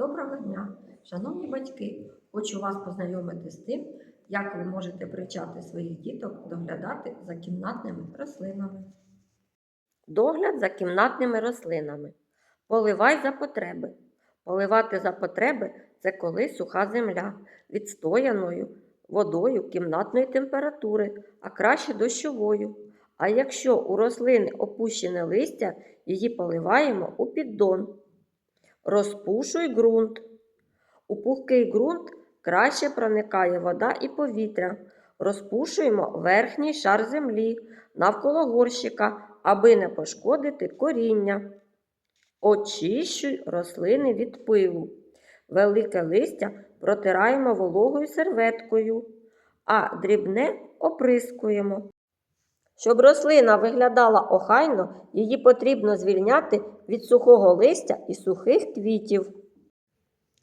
Доброго дня, шановні батьки! Хочу вас познайомити з тим, як ви можете привчати своїх діток доглядати за кімнатними рослинами. Догляд за кімнатними рослинами. Поливай за потреби. Поливати за потреби це коли суха земля відстояною водою кімнатної температури, а краще дощовою. А якщо у рослини опущене листя, її поливаємо у піддон. Розпушуй ґрунт. У пухкий ґрунт краще проникає вода і повітря. Розпушуємо верхній шар землі навколо горщика, аби не пошкодити коріння. Очищуй рослини від пилу. Велике листя протираємо вологою серветкою, а дрібне оприскуємо. Щоб рослина виглядала охайно, її потрібно звільняти від сухого листя і сухих квітів.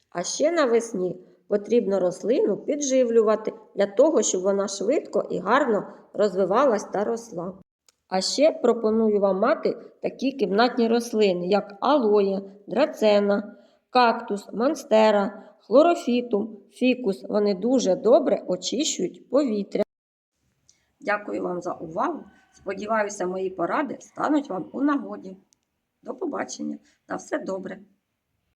А ще навесні потрібно рослину підживлювати для того, щоб вона швидко і гарно розвивалась та росла. А ще пропоную вам мати такі кімнатні рослини, як алоє, драцена, кактус, монстера, хлорофітум, фікус. Вони дуже добре очищують повітря. Дякую вам за увагу. Сподіваюся, мої поради стануть вам у нагоді. До побачення. На все добре.